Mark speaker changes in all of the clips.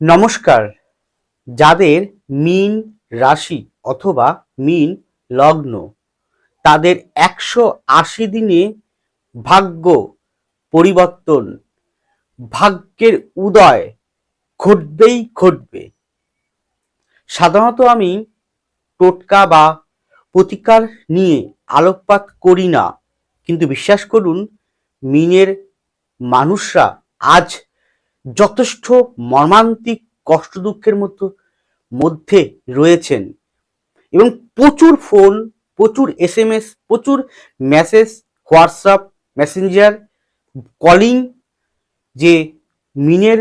Speaker 1: নমস্কার। যাদের মিন রাশি অথবা মিন লগ্ন, তাদের একশো আশি দিনে ভাগ্য পরিবর্তন, ভাগ্যের উদয় ঘটবেই ঘটবে। সাধারণত আমি টোটকা বা প্রতিকার নিয়ে আলোকপাত করি না, কিন্তু বিশ্বাস করুন, মিনের মানুষরা আজ যথেষ্ট মর্মান্তিক কষ্ট দুঃখের মতো, মধ্যে রয়েছেন। এবং প্রচুর ফোন, প্রচুর এস এম এস প্রচুর মেসেজ, হোয়াটসঅ্যাপ, মেসেঞ্জার, কলিং, যে মিনের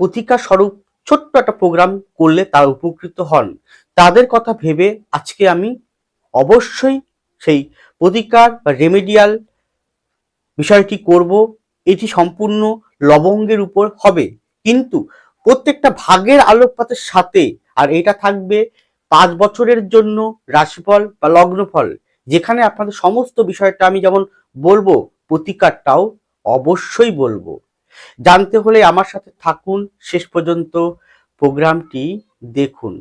Speaker 1: প্রতিকার স্বরূপ ছোট্ট একটা প্রোগ্রাম করলে তারা উপকৃত হন। তাদের কথা ভেবে আজকে আমি অবশ্যই সেই প্রতিকার বা রেমেডিয়াল বিষয়টি করব। এটি সম্পূর্ণ লবঙ্গের উপর হবে। কিন্তু প্রত্যেকটা ভাগের আলোকপাতের সাথে, আর এটা থাকবে পাঁচ বছরের জন্য রাশিফল বা লগ্নফল, যেখানে আপনাদের সমস্ত বিষয়টা আমি যেমন বলব, প্রতিকারটাও অবশ্যই বলব। জানতে হলে আমার সাথে থাকুন। শেষ পর্যন্ত প্রোগ্রামটি দেখুন।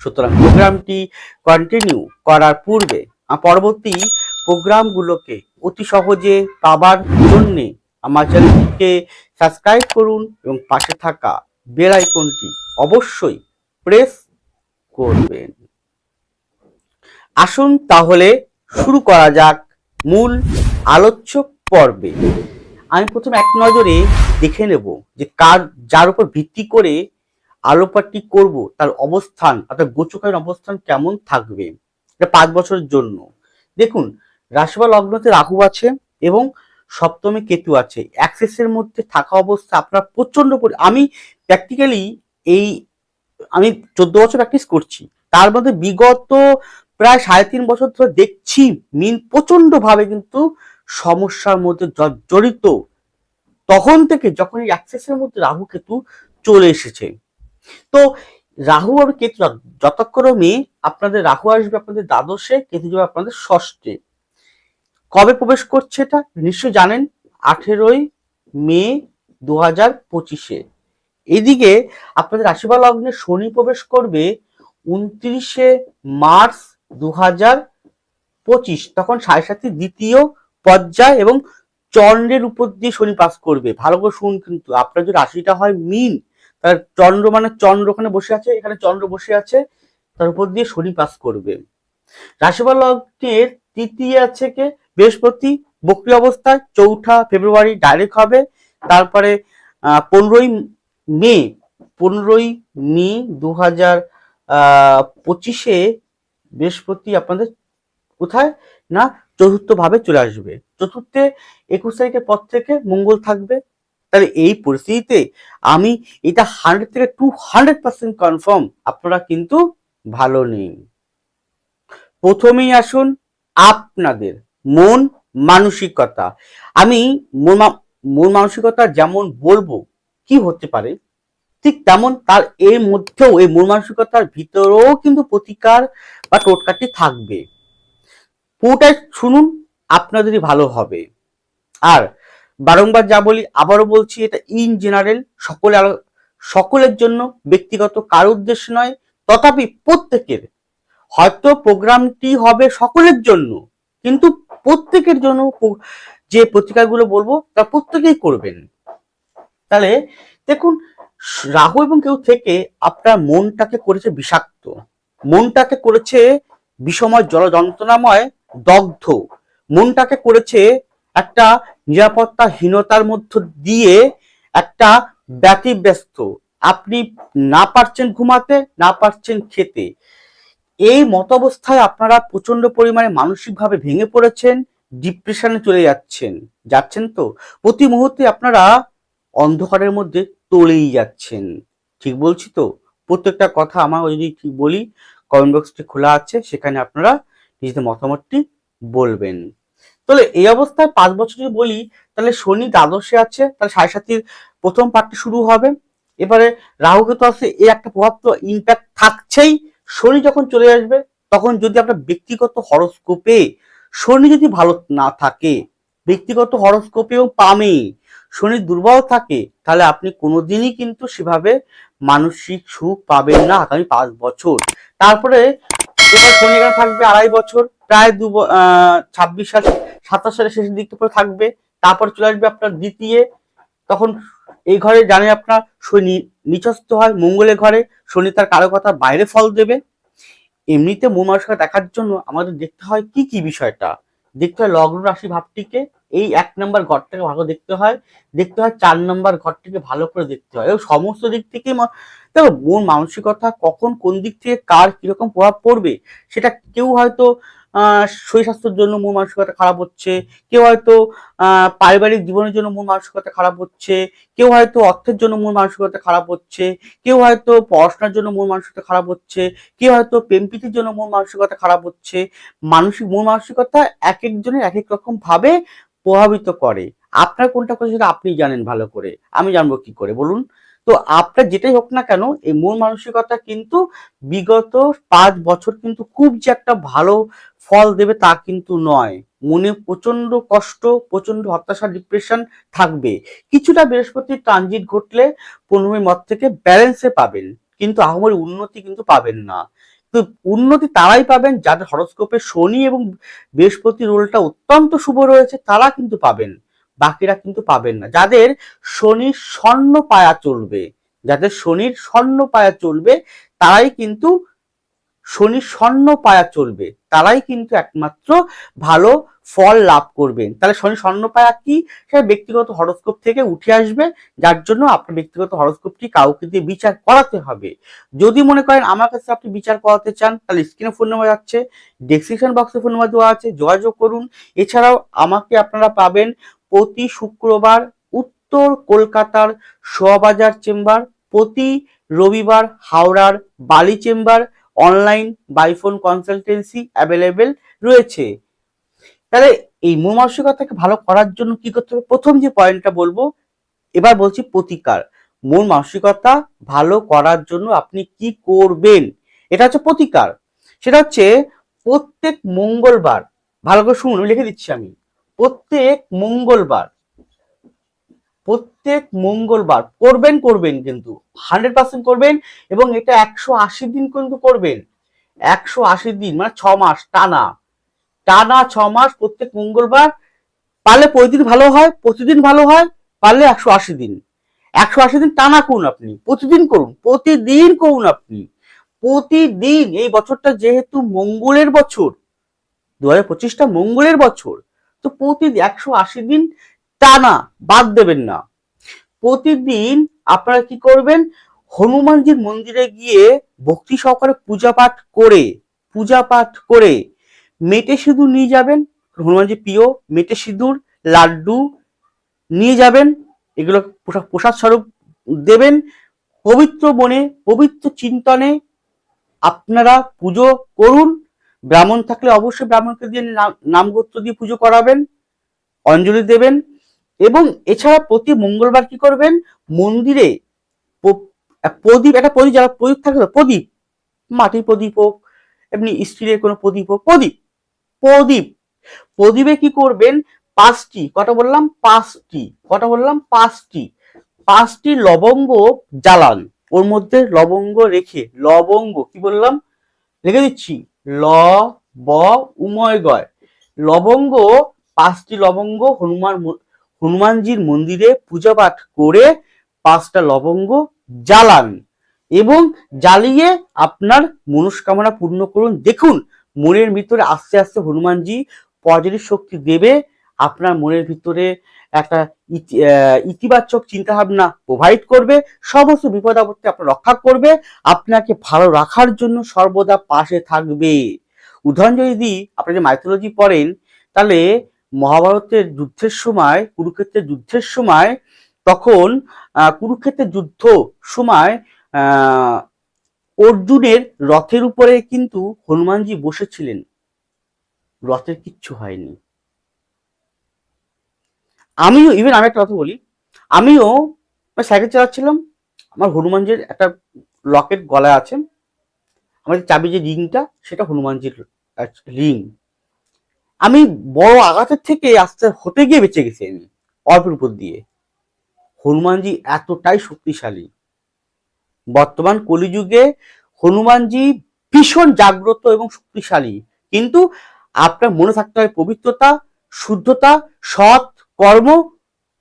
Speaker 1: সুতরাং প্রোগ্রামটি কন্টিনিউ করার পূর্বে পরবর্তী প্রোগ্রামগুলোকে অতি সহজে পাবার জন্যে আমার চ্যানেলটিকে সাবস্ক্রাইব করুন এবং পাশে থাকা বেল আইকনটি অবশ্যই প্রেস করবেন। আসুন তাহলে শুরু করা যাক মূল আলোচ্য পর্বে। আমি প্রথম এক নজরে দেখে নেব যে কার, যার উপর ভিত্তি করে আলোকপাতটি করব, তার অবস্থান, অর্থাৎ গোচকের অবস্থান কেমন থাকবে, এটা পাঁচ বছরের জন্য। দেখুন রাশি বা লগ্নতে রাহু আছে এবং সপ্তমে কেতু আছে। অ্যাক্সেসের মধ্যে থাকা অবস্থা আপনার প্রচণ্ড পরি আমি প্র্যাকটিক্যালি এই, আমি চোদ্দ বছর প্র্যাকটিস করছি। তার মধ্যে বিগত প্রায় সাড়ে তিন বছর ধরে দেখছি মিন প্রচণ্ড ভাবে কিন্তু সমস্যার মধ্যে জড়িত। তখন থেকে যখন এই অ্যাক্সেসের মধ্যে রাহু কেতু চলে এসেছে। তো রাহু আর কেতু যত- যথাক্রমে আপনাদের রাহু আসবে আপনাদের দ্বাদশে, কেতু যাবে আপনাদের ষষ্ঠে। কবে প্রবেশ করছে এটা? নিশ্চয়ই জানেন, আঠেরোই মে দু হাজার পঁচিশে। এদিকে আপনাদের রাশিফল লগ্নে শনি প্রবেশ করবে উনত্রিশে মার্চ দু হাজার পঁচিশ। তখন সাড়ে সাতটি দ্বিতীয় পর্যায় এবং চন্দ্রের উপর দিয়ে শনি পাস করবে। ভালো করে শুন কিন্তু, আপনার যদি রাশিটা হয় মিন, তার চন্দ্র মানে চন্দ্র ওখানে বসে আছে, এখানে চন্দ্র বসে আছে, তার উপর দিয়ে শনি পাস করবে। রাশিফল লগ্নের তৃতীয় আছে কে? বৃহস্পতি বক্রি অবস্থায় চৌঠা ফেব্রুয়ারি ডাইরেক্ট হবে। তারপরে পনেরোই মে পনেরোই মে দু হাজার পঁচিশে বৃহস্পতি আপনাদের কোথায়? না চতুর্থ ভাবে চলে আসবে। চতুর্থে একুশ তারিখের পর থেকে মঙ্গল থাকবে। তাহলে এই পরিস্থিতিতে আমি এটা হান্ড্রেড থেকে টু হান্ড্রেড পার্সেন্ট কনফার্ম আপনারা কিন্তু ভালো নেই। প্রথমেই আসুন আপনাদের। মন মানসিকতা। আমি মন মন মানসিকতা যেমন বলব কি হতে পারে, ঠিক তেমন তার এর মধ্যেও, এই মন মানসিকতার ভিতরেও কিন্তু প্রতিকার বা টোটকাটি থাকবে। পুরোটাই শুনুন, আপনাদেরই ভালো হবে। আর বারংবার যা বলি, আবারও বলছি, এটা ইন জেনারেল সকলে সকলের জন্য ব্যক্তিগত কার উদ্দেশ্য নয়, তথাপি প্রত্যেকের। হয়তো প্রোগ্রামটি হবে সকলের জন্য। কিন্তু প্রত্যেকের জন্য যে প্রতিকারগুলো বলব তা প্রত্যেকেই করবেন। তাহলে দেখুন, রাহু এবং কেউ থেকে আপনার মনটাকে করেছে বিষাক্ত। মনটাকে করেছে বিষময় জল যন্ত্রণাময় দগ্ধ। মনটাকে করেছে একটা নিরাপত্তাহীনতার মধ্য দিয়ে একটা ব্যতিব্যস্ত। আপনি না পারছেন ঘুমাতে, না পারছেন খেতে। এই মতাবস্থায় আপনারা প্রচণ্ড পরিমাণে মানসিকভাবে ভেঙে পড়েছেন ডিপ্রেশনে চলে যাচ্ছেন। যাচ্ছেন তো? প্রতি মুহূর্তে আপনারা অন্ধকারের মধ্যে তলেই যাচ্ছেন। ঠিক বলছি তো? প্রত্যেকটা কথা আমার যদি ঠিক বলি কমেন্ট বক্সটি খোলা আছে, সেখানে আপনারা নিজেদের মতামতটি বলবেন। তাহলে এই অবস্থায় পাঁচ বছর যদি বলি, তাহলে শনি দ্বাদশে আছে, তাহলে সাড়ে সাতির প্রথম পার্টটি শুরু হবে। এবারে রাহুকে তো আছে এই একটা প্রভাব তো ইম্প্যাক্ট থাকছেই। শনি যখন চলে আসবে, তখন যদি আপনার ব্যক্তিগত হরস্কোপে শনি যদি ভালো না থাকে, ব্যক্তিগত হরস্কোপে এবং পামে শনি দুর্বল থাকে, তাহলে আপনি কোনোদিনই কিন্তু সেভাবে মানসিক সুখ পাবেন না আগামী পাঁচ বছর। তারপরে এবার শনি এখানে থাকবে আড়াই বছর, প্রায় দু ছাব্বিশ সাল, সাতাশ সালের শেষের দিক করে থাকবে, তারপর চলে আসবে আপনার দ্বিতীয়, তখন এই ঘরে জানে আপনার শনি নিচস্থ হয়, মঙ্গলের ঘরে শনি তার কারও কথা বাইরে ফল দেবে। এমনিতে মৌমাসিকা দেখার জন্য আমাদের দেখতে হয় কি কি বিষয়টা? দেখতে হয় লগ্ন রাশি ভাবটিকে, এই এক নম্বর ঘরটাকে ভালো দেখতে হয় দেখতে হয় চার নম্বর ঘরটিকে ভালো করে দেখতে হয়। এবং সমস্ত দিক থেকেই ম- দেখো, মন মানসিকতা কখন কোন দিক থেকে কার কীরকম প্রভাব পড়বে, সেটা কেউ হয়তো শরীর স্বাস্থ্যের জন্য মন মানসিকতা খারাপ হচ্ছে। কেউ হয়তো পারিবারিক জীবনের জন্য মন মানসিকতা খারাপ হচ্ছে। কেউ হয়তো অর্থের জন্য মন মানসিকতা খারাপ হচ্ছে। কেউ হয়তো পড়াশোনার জন্য মন মানসিকতা খারাপ হচ্ছে। কেউ হয়তো প্রেম প্রীতির জন্য মন মানসিকতা খারাপ হচ্ছে। মানসিক, মন মানসিকতা এক একজনের এক এক রকম ভাবে প্রভাবিত করে। আপনার কোনটা করে সেটা আপনি জানেন ভালো করে। আমি জানব কি করে, বলুন। তো আপনার যেটাই হোক না কেন, এই মন মানসিকতা কিন্তু বিগত পাঁচ বছর কিন্তু খুব যে একটা ভালো ফল দেবে তা কিন্তু নয়। মনে প্রচণ্ড কষ্ট প্রচণ্ড হতাশা ডিপ্রেশন থাকবে। কিছুটা বৃহস্পতির ট্রানজিট ঘটলে পনেরোই মত থেকে ব্যালেন্সে পাবেন। কিন্তু আহমের উন্নতি কিন্তু পাবেন না। তো উন্নতি তারাই পাবেন যাদের হরস্কোপে শনি এবং বৃহস্পতি রোলটা অত্যন্ত শুভ রয়েছে, তারা কিন্তু পাবেন। বাকিরা কিন্তু পাবেন না। যাদের শনির স্বর্ণ পায়া চলবে, যাদের শনির স্বর্ণ পায়া চলবে, তারাই কিন্তু শনির স্বর্ণ পায়া চলবে তারাই কিন্তু একমাত্র ভালো ফল লাভ করবেন। তাহলে শনি স্বর্ণ পায়া কি? সেটা ব্যক্তিগত হরস্কোপ থেকে উঠে আসবে, যার জন্য আপনার ব্যক্তিগত হরস্কোপটি কাউকে দিয়ে বিচার করাতে হবে। যদি মনে করেন আমার কাছে আপনি বিচার করাতে চান, তাহলে স্ক্রিনে ফোন নাম্বার যাচ্ছে ডেসক্রিপশন বক্সে ফোন নাম্বার দেওয়া আছে, যোগাযোগ করুন। এছাড়াও আমাকে আপনারা পাবেন প্রতি শুক্রবার উত্তর কলকাতার শোয়াবাজার চেম্বার, প্রতি রবিবার হাওড়ার Bally chamber online by phone consultancy available রয়েছে। তাহলে এই মনমানসিকতাকে ভালো করার জন্য কি করতে হবে? প্রথম যে পয়েন্টটা বলব, এবার বলছি প্রতিকার। মন মানসিকতা ভালো করার জন্য আপনি কি করবেন? এটা হচ্ছে প্রতিকার। সেটা হচ্ছে প্রত্যেক মঙ্গলবার, ভালো করে শুনুন লিখে দিচ্ছি আমি। প্রত্যেক মঙ্গলবার প্রত্যেক মঙ্গলবার করবেন করবেন কিন্তু। হান্ড্রেড পার্সেন্ট করবেন এবং এটা একশো আশি দিন কিন্তু করবেন। একশো আশি দিন মানে ছ মাস, টানা। টানা ছ মাস প্রত্যেক মঙ্গলবার। পারলে প্রতিদিন ভালো হয়, প্রতিদিন ভালো হয়, পারলে একশো আশি দিন। একশো আশি দিন টানা করুন আপনি, প্রতিদিন করুন প্রতিদিন করুন আপনি। প্রতিদিন, এই বছরটা যেহেতু মঙ্গলের বছর দু হাজার পঁচিশটা মঙ্গলের বছর, তো প্রতিদিন একশো আশি দিন টানা বাদ দেবেন না। প্রতিদিন আপনারা কি করবেন? হনুমানজির মন্দিরে গিয়ে ভক্তি সহকারে পূজা পাঠ করে, পূজা পাঠ করে মেটে সিঁদুর নিয়ে যাবেন। হনুমানজি প্রিয়, মেটে সিঁদুর, লাড্ডু নিয়ে যাবেন। এগুলো প্রসা- প্রসাদ স্বরূপ দেবেন। পবিত্র মনে, পবিত্র চিন্তনে আপনারা পুজো করুন। ব্রাহ্মণ থাকলে অবশ্যই ব্রাহ্মণকে দিয়ে নাম- নামগোত্র দিয়ে পুজো করাবেন। অঞ্জলি দেবেন। এবং এছাড়া প্রতি মঙ্গলবার কি করবেন? মন্দিরে প্রদীপ, একটা প্রদীপ, যারা প্রদীপ থাকে প্রদীপ মাটির প্রদীপ হোক, এমনি স্টিলের কোনো প্রদীপ হোক, প্রদীপ প্রদীপ, প্রদীপে কি করবেন? পাঁচটি, কটা বললাম? পাঁচটি, কটা বললাম? পাঁচটি পাঁচটি লবঙ্গ জ্বালান, ওর মধ্যে লবঙ্গ রেখে, লবঙ্গ কি বললাম? রেখে দিচ্ছি, ল, ব উময় গয় লবঙ্গ, পাঁচটি লবঙ্গ হনুমান হনুমানজির মন্দিরে পূজা পাঠ করে পাঁচটা লবঙ্গ জ্বালান এবং জ্বালিয়ে আপনার মনস্কামনা পূর্ণ করুন। দেখুন, মনের ভিতরে আস্তে আস্তে হনুমানজি পজিটিভ শক্তি দেবে, আপনার মনের ভিতরে একটা ইতিবাচক চিন্তা ভাবনা প্রোভাইড করবে, সমস্ত বিপদ আপদকে আপনার রক্ষা করবে, আপনাকে ভালো রাখার জন্য সর্বদা পাশে থাকবে। উদাহরণ যদি দিই আপনি যে মাইথোলজি পড়েন, তাহলে মহাভারতের যুদ্ধের সময় কুরুক্ষেত্রের যুদ্ধের সময়, তখন কুরুক্ষেত্রের যুদ্ধ সময় অর্জুনের রথের উপরে কিন্তু হনুমানজি বসেছিলেন। রথের কিচ্ছু হয়নি। আমিও ইভেন আমি একটা কথা বলি, আমিও সাইকেল চালাচ্ছিলাম, আমার হনুমানজির একটা লকেট গলায় আছে। আমাদের চাবি যে রিংটা, সেটা হনুমানজির রিং। আমি বড় আঘাতের থেকে আস্তে হতে গিয়ে বেঁচে গেছি আমি, অল্পের উপর দিয়ে। হনুমানজি এতটাই শক্তিশালী। বর্তমান কলিযুগে হনুমানজি ভীষণ জাগ্রত এবং শক্তিশালী। কিন্তু আপনার মনে থাকতে হবে পবিত্রতা, শুদ্ধতা, সৎ কর্ম,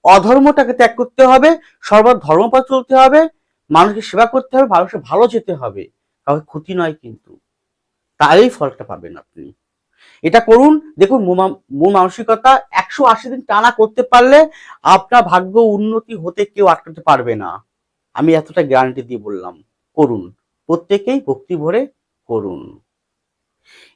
Speaker 1: অধর্মটাকে ত্যাগ করতে হবে, সর্বদা ধর্মপথ চলতে হবে, মানুষকে সেবা করতে হবে মানুষের ভালো যেতে হবে। কাউকে ক্ষতি নয় কিন্তু। তাহলেই ফলটা পাবেন আপনি। এটা করুন। দেখুন মন- মন মানসিকতা একশো আশি দিন টানা করতে পারলে আপনার ভাগ্য উন্নতি হতে কেউ আটকাতে পারবে না। আমি এতটা গ্যারান্টি দিয়ে বললাম। করুন। প্রত্যেকেই ভক্তি ভরে করুন।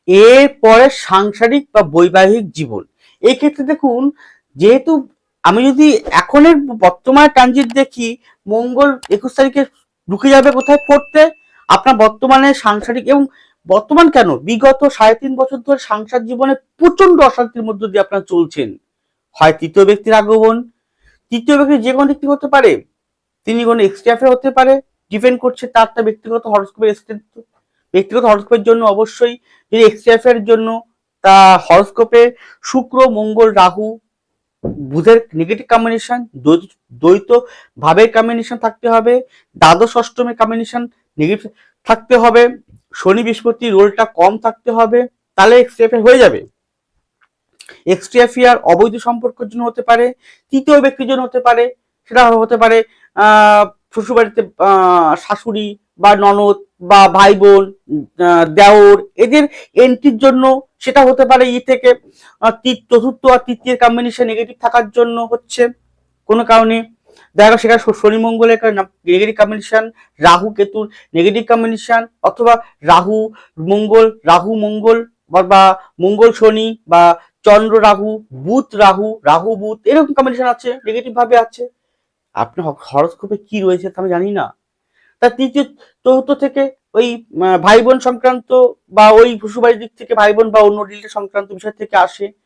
Speaker 1: এরপরে সাংসারিক বা বৈবাহিক জীবন। এই ক্ষেত্রে দেখুন, যেহেতু আমি যদি এখনের বর্তমানে ট্রানজিট দেখি, মঙ্গল একুশ তারিখে ঢুকে যাবে কোথায় পড়তে? আপনার বর্তমানে সাংসারিক এবং বর্তমান কেন? বিগত সাড়ে তিন বছর ধরে সাংসার জীবনে প্রচণ্ড অশান্তির মধ্য দিয়ে আপনারা চলছেন। হয় তৃতীয় ব্যক্তির আগমন, তৃতীয় ব্যক্তি যে কোনো ব্যক্তি হতে পারে। তিনি কোনো এক্সট্রাফে হতে পারে ডিপেন্ড করছে তার তার ব্যক্তিগত হরস্কোপের ব্যক্তিগত হরস্কোপের জন্য অবশ্যই যদি এক্সট্রাফের জন্য তা হরস্কোপে শুক্র, মঙ্গল, রাহু, বুধের নেগেটিভ কম্বিনেশন দ্বৈত ভাবের কম্বিনেশন থাকতে হবে, দ্বাদশ অষ্টমের কম্বিনেশন নেগেটিভ থাকতে হবে। শনি বৃহস্পতি রোলটা কম থাকতে হবে, তাহলে এক্সট্রাফেয়ার হয়ে যাবে। এক্সট্রাফিয়ার অবৈধ সম্পর্কের জন্য হতে পারে, তৃতীয় ব্যক্তির জন্য হতে পারে, সেটা হতে পারে শ্বশুরবাড়িতে শাশুড়ি বা ননদ বা ভাই বোন দেওর, এদের এন্ট্রির জন্য সেটা হতে পারে ই থেকে চতুর্থ আর তৃতীয় কম্বিনেশন নেগেটিভ থাকার জন্য হচ্ছে। কোনো কারণে দেখা সেখানে শনি মঙ্গলের নেগেটিভ কম্বিনেশন রাহু কেতুর নেগেটিভ কম্বিনেশন অথবা রাহু মঙ্গল রাহু মঙ্গল, বা- বা মঙ্গল শনি, বা চন্দ্র রাহু, বুধ রাহু রাহু বুধ, এরকম কম্বিনেশন আছে নেগেটিভ ভাবে আছে। আপনার হরস্কোপে কি রয়েছে তা আমি জানি না। তার তৃতীয় চতুর্থ থেকে ওই ভাই বোন সংক্রান্ত বা ওই শ্বশুরবাড়ির দিক থেকে ভাই বোন বা অন্য রিলেটেড সংক্রান্ত বিষয় থেকে আসে।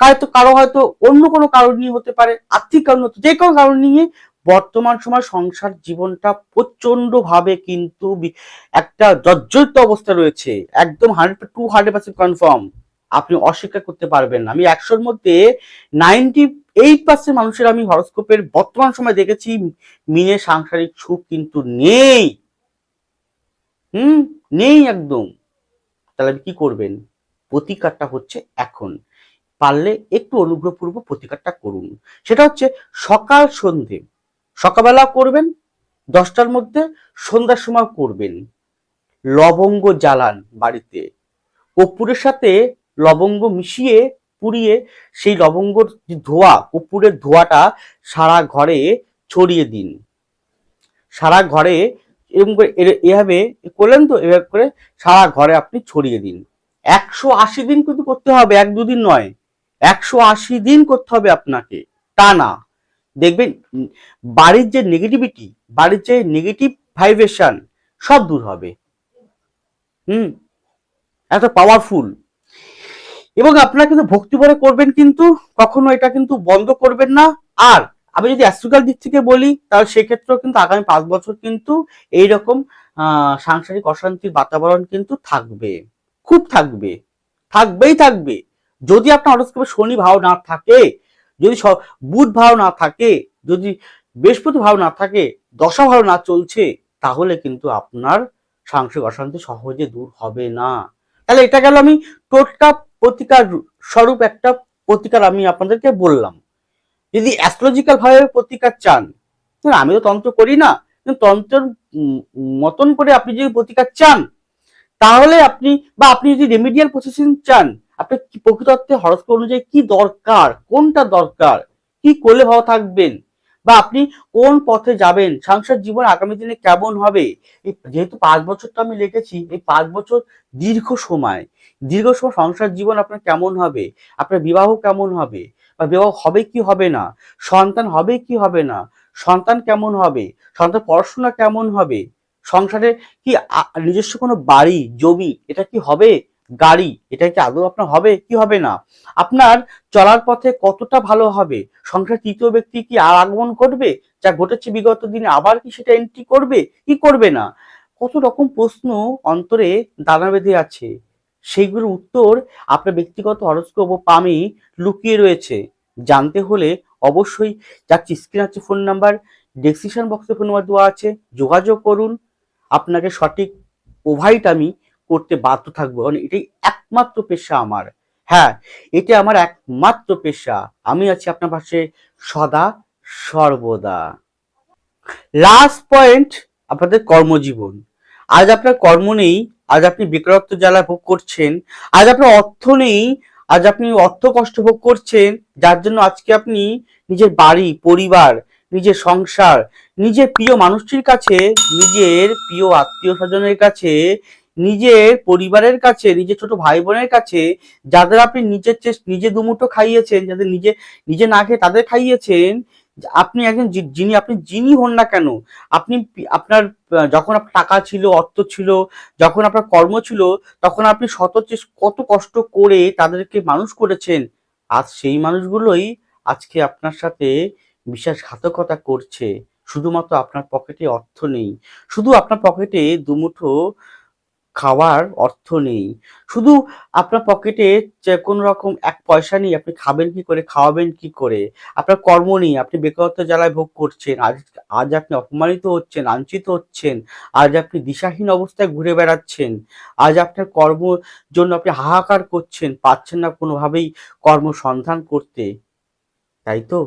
Speaker 1: হয়তো কারও হয়তো অন্য কোনো কারণ নিয়ে হতে পারে, আর্থিক কারণ যে কোনো কারণ নিয়ে বর্তমান সময় সংসার জীবনটা প্রচণ্ড ভাবে কিন্তু একটা জর্জরিত অবস্থা রয়েছে। একদম hundred to hundred percent confirm আপনি অস্বীকার করতে পারবেন না। আমি একশোর মধ্যে নাইনটি এইট পার্সেন্ট মানুষের আমি হরস্কোপের বর্তমান সময় দেখেছি, মিনে সাংসারিক সুখ কিন্তু নেই। হুম? নেই একদম। তাহলে আপনি কি করবেন? প্রতিকারটা হচ্ছে এখন। পারলে একটু অনুগ্রহপূর্বক প্রতিকারটা করুন। সেটা হচ্ছে সকাল সন্ধে। সকালবেলা করবেন, দশটার মধ্যে সন্ধ্যার সময় করবেন। লবঙ্গ জ্বালান বাড়িতে। কর্পূরের সাথে লবঙ্গ মিশিয়ে, পুড়িয়ে সেই লবঙ্গর যে ধোয়া, কর্পূরের ধোয়াটা সারা ঘরে ছড়িয়ে দিন। সারা ঘরে এরকম করে এভাবে করলেন তো, এভাবে করে সারা ঘরে আপনি ছড়িয়ে দিন। একশো আশি দিন কিন্তু করতে হবে, এক দুদিন নয়। একশো আশি দিন করতে হবে আপনাকে। তা না। দেখবেন বাড়ির যে নেগেটিভিটি বাড়ির যে নেগেটিভ ভাইব্রেশন সব দূর হবে। হুম? এত পাওয়ারফুল এবং আপনারা কিন্তু ভক্তি ভরে করবেন কিন্তু, কখনো এটা কিন্তু বন্ধ করবেন না। আর আমি যদি অ্যাস্ট্রিক্যাল দিক থেকে বলি, তাহলে সেক্ষেত্রেও কিন্তু আগামী পাঁচ বছর কিন্তু এইরকম সাংসারিক অশান্তির বাতাবরণ কিন্তু থাকবে। খুব থাকবে। থাকবেই থাকবে। যদি আপনার হরস্কোপে শনি ভাব না থাকে, যদি বুধ ভাও না থাকে, যদি বৃহস্পতি ভাব না থাকে, দশা ভাব না চলছে, তাহলে কিন্তু আপনার সাংসারিক অশান্তি সহজে দূর হবে না। তাহলে এটা গেল আমি টোটকা প্রতিকার স্বরূপ একটা প্রতিকার আমি আপনাদেরকে বললাম। যদি অ্যাস্ট্রোলজিক্যাল ভাবে প্রতিকার চান আমি তো তন্ত্র করি না তন্ত্রের মতন করে আপনি যদি প্রতিকার চান, তাহলে আপনি বা আপনি যদি রেমিডিয়াল প্রসেসিং চান আপনি কি অর্থে হরস্কোপ অনুযায়ী কি দরকার? কোনটা দরকার? কি করলে ভালো থাকবেন? বা আপনি কোন পথে যাবেন? সংসার জীবন আগামী দিনে কেমন হবে? যেহেতু পাঁচ বছরটা আমি লিখেছি, এই পাঁচ বছর দীর্ঘ সময়। দীর্ঘ সময় সংসার জীবন আপনার কেমন হবে? আপনার বিবাহ কেমন হবে? বা বিবাহ হবে কি হবে না? সন্তান হবে কি হবে না? সন্তান কেমন হবে? সন্তান পড়াশোনা কেমন হবে? সংসারে কি নিজস্ব কোনো বাড়ি, জমি, এটা কি হবে? গাড়ি এটা কি আদৌ আপনার হবে, কি হবে না? আপনার চলার পথে কতটা ভালো হবে? সংসার তৃতীয় ব্যক্তি কি আর আগমন করবে যা ঘটেছে বিগত দিনে আবার কি সেটা এন্ট্রি করবে? কি করবে না? কত রকম প্রশ্ন অন্তরে দানা বেঁধে আছে। সেইগুলোর উত্তর আপনার ব্যক্তিগত হরস্কোপ ও পামে লুকিয়ে রয়েছে। জানতে হলে অবশ্যই যাচ্ছি স্ক্রিন আছে ফোন নাম্বার ডেসক্রিপশন বক্সে ফোন নাম্বার দেওয়া আছে। যোগাযোগ করুন। আপনাকে সঠিক প্রোভাইড আমি করতে বাধ্য থাকব। কারণ এটাই একমাত্র পেশা আমার। হ্যাঁ এটা আমার একমাত্র পেশা। আমি আছি আপনার পাশে সদা, সর্বদা। লাস্ট পয়েন্ট আপনাদের কর্মজীবন। আজ আপনার কর্ম নেই, আজ আপনি বেকারত্ব জ্বালা ভোগ করছেন, আজ আপনার অর্থ নেই, আজ আপনি অর্থ কষ্ট ভোগ করছেন, যার জন্য আজকে আপনি নিজের বাড়ি, পরিবার, নিজের সংসার, নিজের প্রিয় মানুষটির কাছে, নিজের প্রিয় আত্মীয় স্বজনের কাছে নিজের পরিবারের কাছে, নিজের ছোট ভাই বোনের কাছে, যাদের আপনি নিজের নিজে দুমুঠো খাইয়েছেন, যাদের নিজে নিজে না খেয়ে তাদের খাইয়েছেন, আপনি একজন যিনি, আপনি যিনি হন না কেন, আপনি আপনার যখন আপনার টাকা ছিল, অর্থ ছিল, যখন আপনার কর্ম ছিল, তখন আপনি শত কত কষ্ট করে তাদেরকে মানুষ করেছেন, আজ সেই মানুষগুলোই আজকে আপনার সাথে বিশ্বাসঘাতকতা করছে। শুধুমাত্র আপনার পকেটে অর্থ নেই, শুধু আপনার পকেটে দুমুঠো খাওয়ার অর্থ নেই। শুধু আপনার পকেটে যে কোনো রকম এক পয়সা নেই আপনি খাবেন কি করে, খাওয়াবেন কি করে, আপনার কর্ম নেই আপনি বেকারত্ব জ্বালায় ভোগ করছেন, আজ আজ আপনি অপমানিত হচ্ছেন, লাঞ্ছিত হচ্ছেন, আজ আপনি দিশাহীন অবস্থায় ঘুরে বেড়াচ্ছেন, আজ আপনার কর্ম জন্য আপনি হাহাকার করছেন, পাচ্ছেন না কোনোভাবেই কর্মসন্ধান করতে। তাই তো?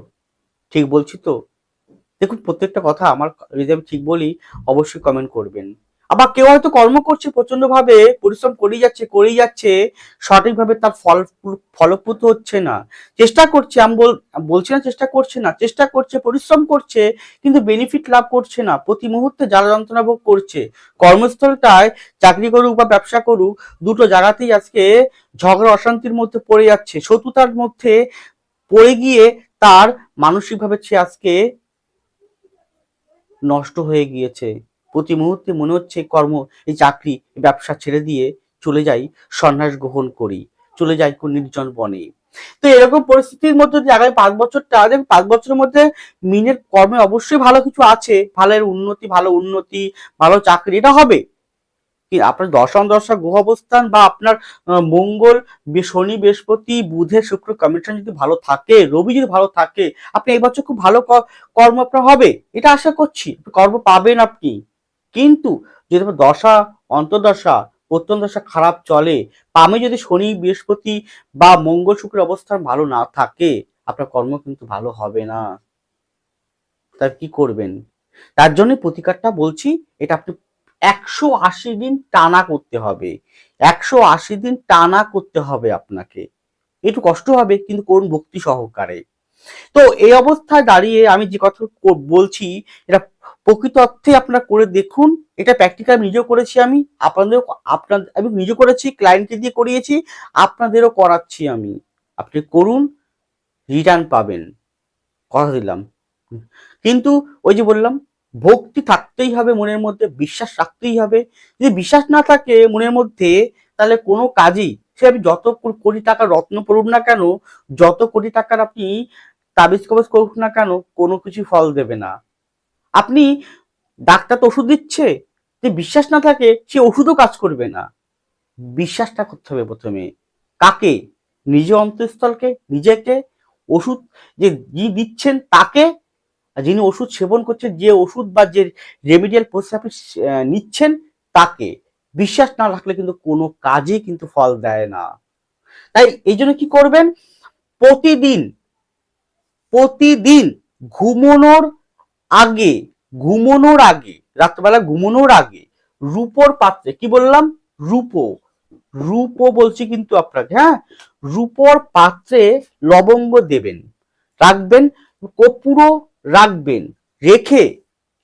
Speaker 1: ঠিক বলছি তো? দেখুন, প্রত্যেকটা কথা আমার যদি আমি ঠিক বলি, অবশ্যই কমেন্ট করবেন। আবার কেউ হয়তো কর্ম করছে প্রচণ্ড ভাবে পরিশ্রম করেই যাচ্ছে করেই যাচ্ছে, সঠিকভাবে তার ফল ফলপ্রুত হচ্ছে না। চেষ্টা করছে, আমি বল, বলছি না চেষ্টা করছে না, চেষ্টা করছে, পরিশ্রম করছে, কিন্তু বেনিফিট লাভ করছে না। প্রতি মুহূর্তে জ্বালা যন্ত্রণা ভোগ করছে। কর্মস্থলটায় চাকরি করুক বা ব্যবসা করুক, দুটো জায়গাতেই আজকে ঝগড়া, অশান্তির মধ্যে পড়ে যাচ্ছে। শত্রুতার মধ্যে পড়ে গিয়ে তার মানসিকভাবে সে আজকে নষ্ট হয়ে গিয়েছে। প্রতি মুহূর্তে মনে হচ্ছে কর্ম, এই চাকরি ব্যবসা ছেড়ে দিয়ে চলে যাই, সন্ন্যাস গ্রহণ করি, চলে যাই কোন নির্জন বনে। তো এরকম পরিস্থিতির মধ্যে আগামী পাঁচ বছরটা, দেখুন পাঁচ বছরের মধ্যে মিনের কর্মে অবশ্যই ভালো কিছু আছে, ভালো উন্নতি ভালো উন্নতি, ভালো চাকরি, এটা হবে। আপনার দশম দশা গ্রহ অবস্থান বা আপনার মঙ্গল শনি, বৃহস্পতি বুধের শুক্র, কমিশন যদি ভালো থাকে, রবি যদি ভালো থাকে, আপনি এই বছর খুব ভালো কর্ম আপনার হবে এটা আশা করছি। কর্ম পাবেন আপনি। কিন্তু যদি আপনার দশা, অন্তর্দশা, প্রত্যন্তদশা খারাপ চলে পামে যদি শনি, বৃহস্পতি বা মঙ্গল শুক্রের অবস্থান ভালো না থাকে, আপনার কর্ম কিন্তু ভালো হবে না। তার কি করবেন? তার জন্য প্রতিকারটা বলছি, এটা আপনি একশো আশি দিন টানা করতে হবে। একশো আশি দিন টানা করতে হবে আপনাকে। একটু কষ্ট হবে, কিন্তু করুন ভক্তি সহকারে। তো এই অবস্থায় দাঁড়িয়ে আমি যে কথা বলছি, এটা প্রকৃত অর্থে আপনারা করে দেখুন। এটা প্র্যাকটিক্যাল আমি নিজেও করেছি আমি, আপনাদেরও আপনাদের আমি নিজে করেছি ক্লায়েন্টকে দিয়ে করিয়েছি, আপনাদেরও করাচ্ছি আমি। আপনি করুন রিটার্ন পাবেন। কথা দিলাম। কিন্তু ওই যে বললাম, ভক্তি থাকতেই হবে মনের মধ্যে, বিশ্বাস রাখতেই হবে। যদি বিশ্বাস না থাকে মনের মধ্যে, তাহলে কোনো কাজই, সে আপনি যত কোটি টাকা রত্ন পড়ুন না কেন, যত কোটি টাকার আপনি তাবিজ কবজ করুক না কেন, কোনো কিছু ফল দেবে না। আপনি ডাক্তার তো ওষুধ দিচ্ছে যে বিশ্বাস না থাকে সে ওষুধও কাজ করবে না। বিশ্বাসটা করতে হবে প্রথমে। কাকে? নিজ অন্তঃস্থলকে, নিজেকে। ওষুধ যে যিনি দিচ্ছেন তাকে যিনি ওষুধ সেবন করছেন, যে ওষুধ বা যে রেমিডিয়াল প্রসেস আপনি নিচ্ছেন তাকে। বিশ্বাস না রাখলে কিন্তু কোনো কাজে কিন্তু ফল দেয় না। তাই এই জন্য কি করবেন? প্রতিদিন প্রতিদিন ঘুমানোর আগে, ঘুমানোর আগে, রাত্রবেলা ঘুমানোর আগে রূপোর পাত্রে, কি বললাম? রূপো। রূপো বলছি কিন্তু আপনাকে হ্যাঁ? রূপোর পাত্রে লবঙ্গ দেবেন, রাখবেন কর্পূরও রাখবেন, রেখে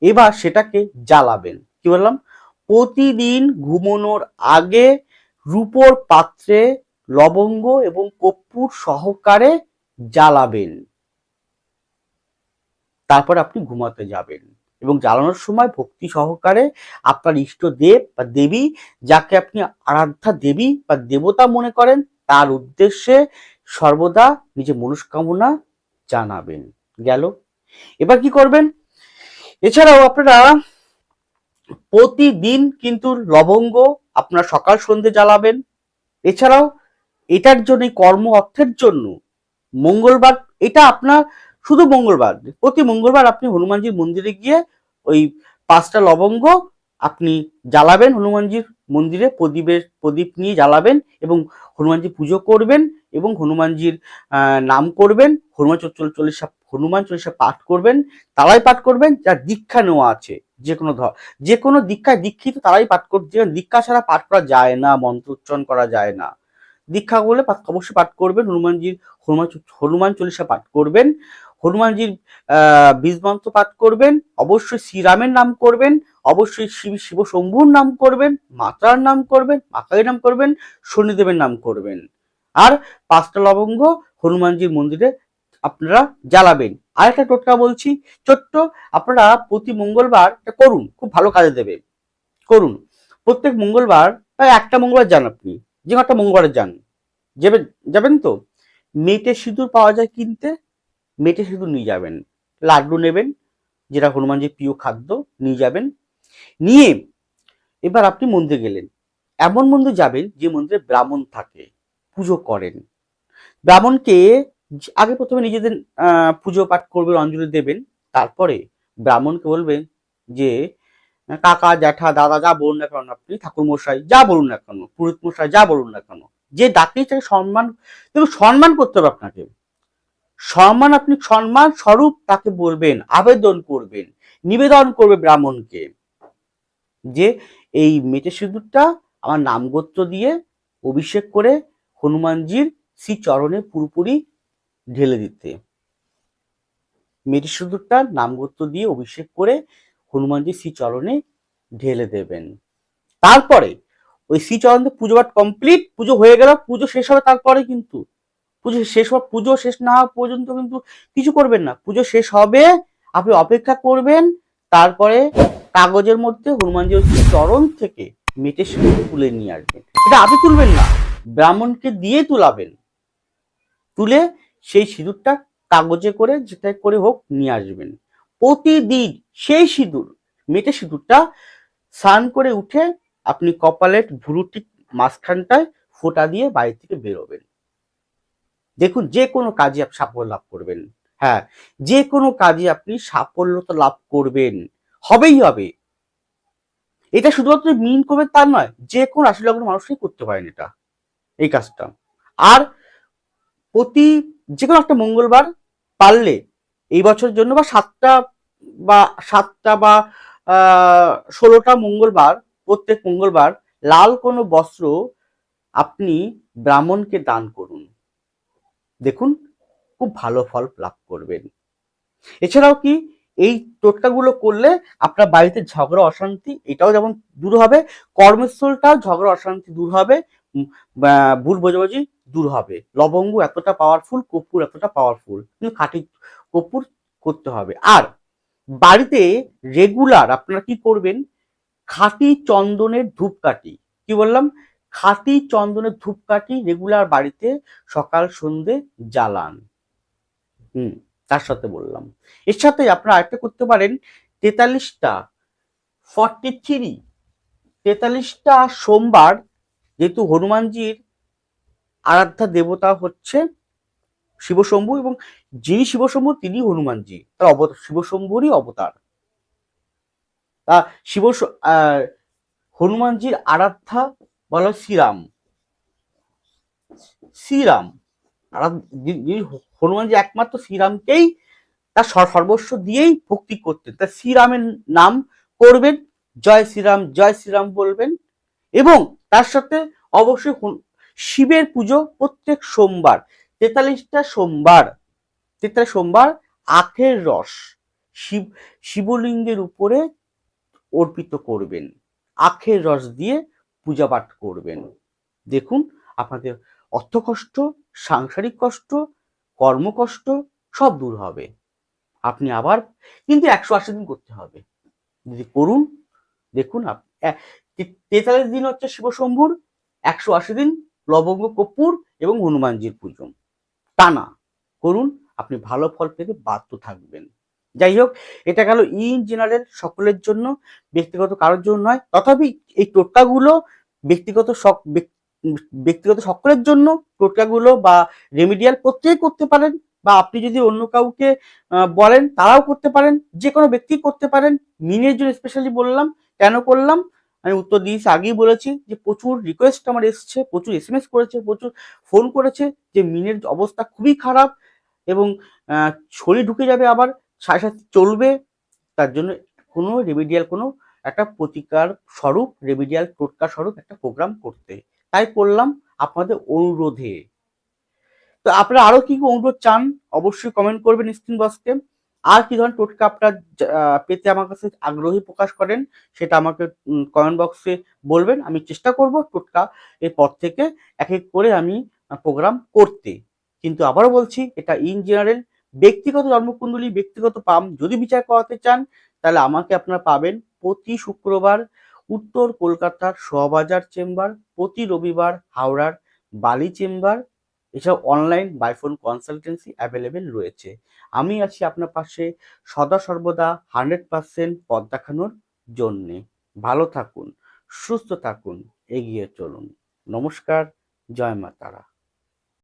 Speaker 1: এবার সেটাকে জ্বালাবেন, কি বললাম? প্রতিদিন ঘুমানোর আগে রূপোর পাত্রে লবঙ্গ এবং কর্পূর সহকারে জ্বালাবেন। তারপর আপনি ঘুমাতে যাবেন। এবং জ্বালানোর সময় ভক্তি সহকারে আপনার ইষ্ট দেব বা দেবী, যাকে আপনি আরাধ্যা দেবী বা দেবতা মনে করেন, তার উদ্দেশ্যে সর্বদা নিজের মনস্কামনা জানাবেন। গেল। এবার কি করবেন? এছাড়াও আপনারা প্রতিদিন কিন্তু লবঙ্গ আপনার সকাল সন্ধে জ্বালাবেন। এছাড়াও এটার জন্য কর্ম অর্থের জন্য মঙ্গলবার, এটা আপনার শুধু মঙ্গলবার, প্রতি মঙ্গলবার আপনি হনুমানজির মন্দিরে গিয়ে ওই পাঁচটা লবঙ্গ আপনি জ্বালাবেন, হনুমানজির মন্দিরে প্রদীপের প্রদীপ নিয়ে জ্বালাবেন এবং হনুমানজি পুজো করবেন এবং হনুমানজির নাম করবেন, হনুমান চল- চল্লিশা, হনুমান চল্লিশা পাঠ করবেন, তারাই পাঠ করবেন, যার দীক্ষা নেওয়া আছে, যে কোনো ধর যে কোনো দীক্ষায় দীক্ষিত তারাই পাঠ করতে দীক্ষা ছাড়া পাঠ করা যায় না, মন্ত্র উচ্চারণ করা যায় না। দীক্ষা করলে অবশ্যই পাঠ করবেন, হনুমানজির, হনুমান হনুমান চল্লিশা পাঠ করবেন হনুমানজির বীজ পাঠ করবেন, অবশ্যই শ্রীরামের নাম করবেন, অবশ্যই শিব শিব শম্ভুর নাম করবেন, মাতার নাম করবেন মাকাইয়ের নাম করবেন, শনিদেবের নাম করবেন। আর পাঁচটা লবঙ্গ হনুমানজির মন্দিরে আপনারা জ্বালাবেন। আর একটা টোটকা বলছি, ছোট্ট, আপনারা প্রতি মঙ্গলবার করুন, খুব ভালো কাজে দেবে। করুন। প্রত্যেক মঙ্গলবার, প্রায় একটা মঙ্গলবার যান আপনি, যে একটা মঙ্গলবার যান। যাবেন যাবেন তো? মেটে সিঁদুর পাওয়া যায় কিনতে? মেটে সিঁদুর নিয়ে যাবেন। লাড্ডু নেবেন, যেটা হনুমানজির প্রিয় খাদ্য, নিয়ে যাবেন। নিয়ে এবার আপনি মন্দিরে গেলেন। এমন মন্দির যাবেন যে মন্দিরে ব্রাহ্মণ থাকে, পুজো করেন। ব্রাহ্মণকে আগে প্রথমে নিজেদের পুজো পাঠ করবেন, অঞ্জলি দেবেন। তারপরে ব্রাহ্মণকে বলবেন যে, কাকা, জ্যাঠা, দাদা, যা বলুন না কেন, আপনি ঠাকুর মশাই যা বলুন না কেন পুরোহিত মশাই যা বলুন না কেন। যে ডাকেই তাকে সম্মান সম্মান করতে হবে আপনাকে। সম্মান আপনি সম্মান স্বরূপ তাকে বলবেন, আবেদন করবেন, নিবেদন করবে ব্রাহ্মণকে। যে এই মেটে সিঁদুরটা আমার নামগোত্র দিয়ে অভিষেক করে হনুমানজির শ্রী চরণে পুরোপুরি ঢেলে দিতে। মেটে সিঁদুরটা নামগোত্র দিয়ে অভিষেক করে হনুমানজির শ্রী চরণে ঢেলে দেবেন। তারপরে ওই শ্রী চরণে পুজো পাঠ কমপ্লিট পুজো হয়ে গেল, পুজো শেষ হবে তারপরে কিন্তু পুজো শেষ হওয়া, পুজো শেষ না হওয়া পর্যন্ত কিন্তু কিছু করবেন না। পুজো শেষ হবে, আপনি অপেক্ষা করবেন, তারপরে কাগজের মধ্যে হনুমানজির চরণ থেকে মেটে সিঁদুর তুলে নিয়ে আসবেন। এটা আপনি তুলবেন না, ব্রাহ্মণকে দিয়ে তুলাবেন। তুলে সেই সিঁদুরটা কাগজে করে যেটাই করে হোক নিয়ে আসবেন। প্রতিদিন সেই সিঁদুর, মেটে সিঁদুরটা স্নান করে উঠে আপনি কপালের ভুরুটি মাঝখানটায় ফোঁটা দিয়ে বাড়ি থেকে বেরোবেন। দেখুন, যে কোনো কাজে আপনি সাফল্য লাভ করবেন। হ্যাঁ যে কোনো কাজে আপনি সাফল্যতা লাভ করবেন। হবেই হবে। এটা শুধুমাত্র মিন করবে তা নয়, যে কোনো রাশি লগ্ন মানুষই করতে পারেন এটা, এই কাজটা। আর প্রতি যে কোনো একটা মঙ্গলবার পারলে এই বছরের জন্য বা সাতটা বা সাতটা বা ষোলোটা মঙ্গলবার, প্রত্যেক মঙ্গলবার লাল কোনো বস্ত্র আপনি ব্রাহ্মণকে দান করুন। দেখুন, খুব ভালো ফল লাভ করবেন। এছাড়াও কি এই টোটকাগুলো করলে আপনার বাড়িতে ঝগড়া, অশান্তি এটাও যেমন দূর হবে, কর্মস্থলটাও ঝগড়া, অশান্তি দূর হবে ভুল বোঝাবুঝি দূর হবে। লবঙ্গ এতটা পাওয়ারফুল কর্পূর এতটা পাওয়ারফুল কিন্তু খাঁটি কর্পূর করতে হবে। আর বাড়িতে রেগুলার আপনারা কি করবেন, খাঁটি চন্দনের ধূপকাঠি, কি বললাম? খাঁটি চন্দনের ধূপকাঠি রেগুলার বাড়িতে সকাল সন্ধে জ্বালান। হুম, তার সাথে বললাম। এর সাথে আপনারা আরেকটা করতে পারেন, তেতাল্লিশটা ফর্টি থ্রি তেতাল্লিশটা সোমবার যেহেতু হনুমানজির আরাধ্যা দেবতা হচ্ছে শিবশম্ভু এবং যিনি শিবশম্ভু তিনি হনুমানজি, তার অবতার, শিবশম্ভুরই অবতার। তা শিব হনুমানজির আরাধ্যা বলা হয় শ্রীরাম। শ্রীরাম। যিনি যিনি একমাত্র শ্রীরামকেই তার সর্বস্ব দিয়েই ভক্তি করতেন। তা শ্রীরামের নাম করবেন, জয় শ্রীরাম জয় শ্রীরাম বলবেন এবং তার সাথে অবশ্যই শিবের পুজো প্রত্যেক সোমবার, তেতাল্লিশটা সোমবার, তেতাল্লিশ সোমবার আখের রস শিব, শিবলিঙ্গের উপরে অর্পিত করবেন। আখের রস দিয়ে পূজা পাঠ করবেন। দেখুন আপনাদের অর্থকষ্ট সাংসারিক কষ্ট কর্মকষ্ট সব দূর হবে। আপনি আবার কিন্তু একশো আশি দিন করতে হবে। যদি করুন, দেখুন তেতাল্লিশ দিন হচ্ছে শিবশম্ভুর, একশো আশি দিন লবঙ্গ কর্পূর এবং হনুমানজির পুজো। টানা করুন, আপনি ভালো ফল পেতে বাধ্য থাকবেন। যাই হোক এটা গেল ইন জেনারেল সকলের জন্য, ব্যক্তিগত কারোর জন্য নয়, তথাপি এই টোটকাগুলো ব্যক্তিগত সক ব্যক্তিগত সকলের জন্য টোটকাগুলো বা রেমিডিয়াল প্রত্যেকে করতে পারেন বা আপনি যদি অন্য কাউকে বলেন, তারাও করতে পারেন যে কোনো ব্যক্তি করতে পারেন। মিনের জন্য স্পেশালি বললাম, কেন করলাম? আমি উত্তর দিয়েছি, আগেই বলেছি যে প্রচুর রিকোয়েস্ট আমার এসছে, প্রচুর এস করেছে, প্রচুর ফোন করেছে যে মিনের অবস্থা খুবই খারাপ এবং শরীর ঢুকে যাবে আবার। সাথে চলবে, তার জন্য কোনো রেমিডিয়াল কোনো একটা প্রতিকার স্বরূপ রেমিডিয়াল টোটকা স্বরূপ একটা প্রোগ্রাম করতে। তাই করলাম আপনাদের অনুরোধে। তো আপনারা আরও কি অনুরোধ চান, অবশ্যই কমেন্ট করবেন স্ক্রিন বক্সকে আর কি ধরনের টোটকা আপনার পেতে আমার কাছে আগ্রহী প্রকাশ করেন, সেটা আমাকে কমেন্ট বক্সে বলবেন। আমি চেষ্টা করব টোটকা এরপর থেকে এক এক করে আমি প্রোগ্রাম করতে। কিন্তু আবারও বলছি, এটা ইন জেনারেল ব্যক্তিগত জন্মকুণ্ডলী, ব্যক্তিগত পাম যদি বিচার করাতে চান, তাহলে আমাকে আপনারা পাবেন প্রতি শুক্রবার উত্তর কলকাতার শোয়াবাজার চেম্বার, প্রতি রবিবার হাওড়ার বালি চেম্বার, এছাড়াও অনলাইন বাইফোন কনসালটেন্সি অ্যাভেলেবেল রয়েছে। আমি আছি আপনার পাশে সদা সর্বদা হান্ড্রেড পার্সেন্ট পথ দেখানোর জন্যে। ভালো থাকুন, সুস্থ থাকুন, এগিয়ে চলুন। নমস্কার, জয় মা তারা।